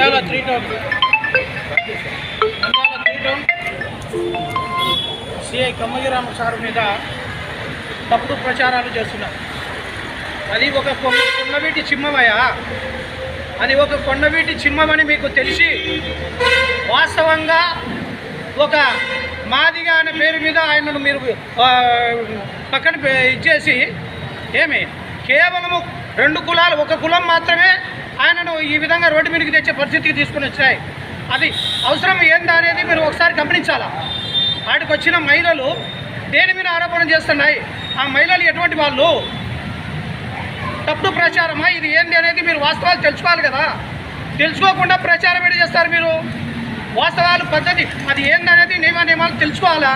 Nandyal three town Nandyal three town CI కమ్మగిరామ sir మీద తప్పుడు ప్రచారాలు చేస్తున్నారు. అది ఒక కొండవీటి చిమ్మమయ్య అది ఒక కొండవీటి చిమ్మమని మీకు తెలిసి వాస్తవంగా ఒక మాదిగా అనే పేరు మీద ఆయనను మీరు పక్కన ఇచ్చేసి ఏమి? కేవలము రెండు కులాలు ఒక కులం మాత్రమే ఆయనను ఈ విధంగా రోడ్డు మీదకి తెచ్చే పరిస్థితికి తీసుకుని వచ్చాయి. అది అవసరం ఏందా అనేది మీరు ఒకసారి గమనించాలా? వాటికి వచ్చిన మహిళలు దేని మీద ఆరోపణ చేస్తున్నాయి? ఆ మహిళలు ఎటువంటి వాళ్ళు? తప్పుడు ప్రచారమా? ఇది ఏంది అనేది మీరు వాస్తవాలు తెలుసుకోవాలి కదా. తెలుసుకోకుండా ప్రచారం ఏడు చేస్తారు మీరు? వాస్తవాలు పద్ధతి అది ఏందనేది నియమ నియమాలు తెలుసుకోవాలా?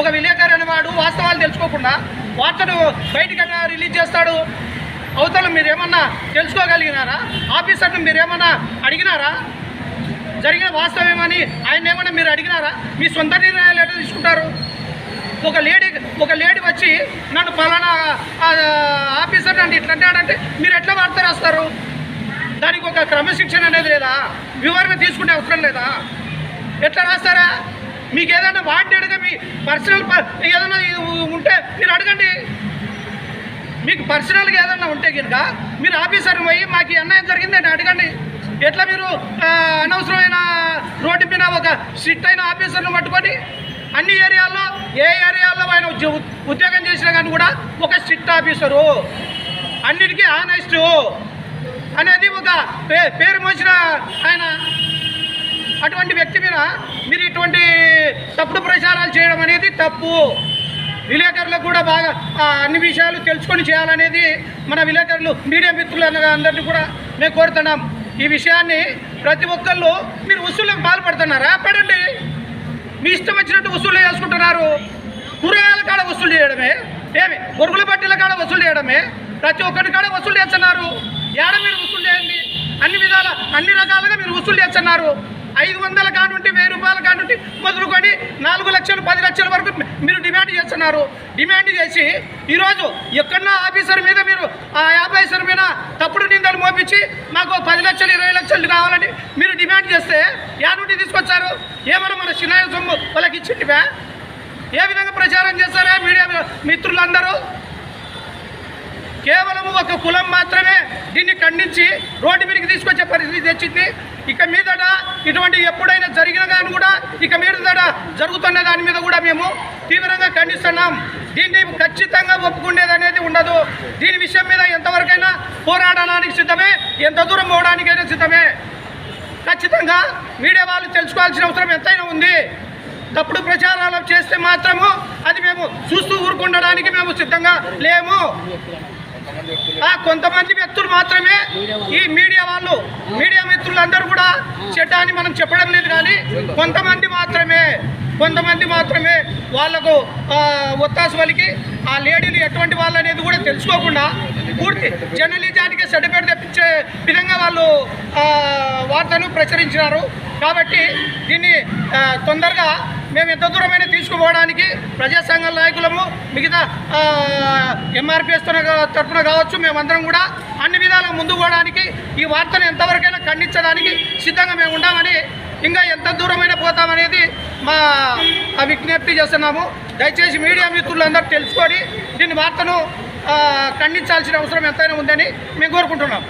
ఒక విలేకరు అనేవాడు వాస్తవాలు తెలుసుకోకుండా వార్తను బయటకన్నా రిలీజ్ చేస్తాడు? అవతల మీరేమన్నా తెలుసుకోగలిగినారా? ఆఫీసర్ని మీరేమన్నా అడిగినారా? జరిగిన వాస్తవమేమని ఆయన ఏమన్నా మీరు అడిగినారా? మీ సొంత నిర్ణయాలు ఎట్లా తీసుకుంటారు? ఒక లేడీ ఒక లేడీ వచ్చి నన్ను పలానా ఆఫీసర్ నన్ను ఇట్లా అంటాడంటే మీరు ఎట్లా వార్త రాస్తారు? దానికి ఒక క్రమశిక్షణ అనేది లేదా? వివరణ తీసుకునే అవసరం లేదా? ఎట్లా రాస్తారా? మీకు ఏదైనా వాంటెడ్గా మీ పర్సనల్ ఏదైనా ఉంటే మీరు అడగండి. మీకు పర్సనల్గా ఏదైనా ఉంటే కనుక మీరు ఆఫీసర్ పోయి మాకు అన్యాయం జరిగింది జరిగిందని అడగండి. ఎట్లా మీరు అనవసరమైన రోడ్డు మీద ఒక స్ట్రిక్ట్ అయిన ఆఫీసర్ను పట్టుకొని అన్ని ఏరియాల్లో ఏ ఏరియాల్లో ఆయన ఉద్యో- ఉద్యోగం చేసినా కానీ కూడా ఒక స్ట్రిక్ట్ ఆఫీసరు అన్నిటికీ ఆనెస్ట్ అనేది ఒక పే పేరు మోసిన ఆయన అటువంటి వ్యక్తి మీద మీరు ఇటువంటి తప్పుడు ప్రచారాలు చేయడం అనేది తప్పు. విలేకరులకు కూడా బాగా అన్ని విషయాలు తెలుసుకొని చేయాలనేది మన విలేకరులు మీడియా మిత్రులు అందరినీ కూడా మేము కోరుతున్నాం. ఈ విషయాన్ని ప్రతి ఒక్కళ్ళు మీరు వసూళ్ళకు పాల్పడుతున్నారా? పడండి మీ ఇష్టం వచ్చినట్టు వసూలు చేసుకుంటున్నారు. కూరగాయల కాడ వసూలు చేయడమే. ఏమి పొరుగుల బట్టల కాడ వసూలు చేయడమే. ప్రతి ఒక్కటి కాడ వసూలు చేస్తున్నారు. ఏడ మీరు వసూలు చేయండి? అన్ని విధాల అన్ని రకాలుగా మీరు వసూలు చేస్తున్నారు. ఐదు వందల కానుండి వెయ్యి రూపాయల కానుంటి మొదలుకొని నాలుగు లక్షలు పది లక్షల వరకు మీరు డిమాండ్ చేస్తున్నారు. డిమాండ్ చేసి ఈరోజు ఎక్కడన్నా ఆఫీసర్ మీద మీరు ఆ ఆఫీసర్ మీద తప్పుడు నిందలు మోపించి మాకు పది లక్షలు ఇరవై లక్షలు కావాలని మీరు డిమాండ్ చేస్తే యా నుండి తీసుకొచ్చారు? ఏమన్నా మన చిన్న సొమ్ము వాళ్ళకి ఇచ్చింటివా? ఏ విధంగా ప్రచారం చేస్తారా మీడియా మిత్రులందరూ? కేవలం ఒక కులం మాత్రమే దీన్ని ఖండించి రోడ్డు మీదకి తీసుకొచ్చే పరిస్థితి తెచ్చింది. ఇక మీదట ఇటువంటి ఎప్పుడైనా జరిగిన కానీ కూడా ఇక మీదట జరుగుతున్న దాని మీద కూడా మేము తీవ్రంగా ఖండిస్తున్నాం. దీన్ని ఖచ్చితంగా ఒప్పుకునేది అనేది ఉండదు. దీని విషయం మీద ఎంతవరకైనా పోరాడడానికి సిద్ధమే ఎంత దూరం పోవడానికైనా సిద్ధమే. ఖచ్చితంగా మీడియా వాళ్ళు తెలుసుకోవాల్సిన అవసరం ఎంతైనా ఉంది. తప్పుడు ప్రచారాలు చేస్తే మాత్రము అది మేము చూస్తూ ఊరుకుండడానికి మేము సిద్ధంగా లేము. కొంతమంది వ్యక్తులు మాత్రమే ఈ మీడియా వాళ్ళు మీడియా మిత్రులందరూ కూడా చెడ్డాన్ని మనం చెప్పడం లేదు కానీ కొంతమంది మాత్రమే కొంతమంది మాత్రమే వాళ్ళకు ఒత్తాసు వలికి ఆ లేడీలు ఎటువంటి వాళ్ళు అనేది కూడా తెలుసుకోకుండా పూర్తి జర్నలిజానికి సర్టిఫికేట్ తెప్పించే విధంగా వాళ్ళు వార్తను ప్రచురించినారు. కాబట్టి దీన్ని తొందరగా మేము ఎంత దూరమైన తీసుకుపోవడానికి ప్రజాసంఘం నాయకులము మిగతా ఎంఆర్పిఎస్ తరఫున కావచ్చు మేమందరం కూడా అన్ని విధాలుగా ముందు పోవడానికి ఈ వార్తను ఎంతవరకైనా ఖండించడానికి సిద్ధంగా మేము ఉన్నామని ఇంకా ఎంత దూరమైన పోతామనేది మా విజ్ఞప్తి చేస్తున్నాము. దయచేసి మీడియా మిత్రులందరూ తెలుసుకొని దీని వార్తను ఖండించాల్సిన అవసరం ఎంతైనా ఉందని మేము కోరుకుంటున్నాం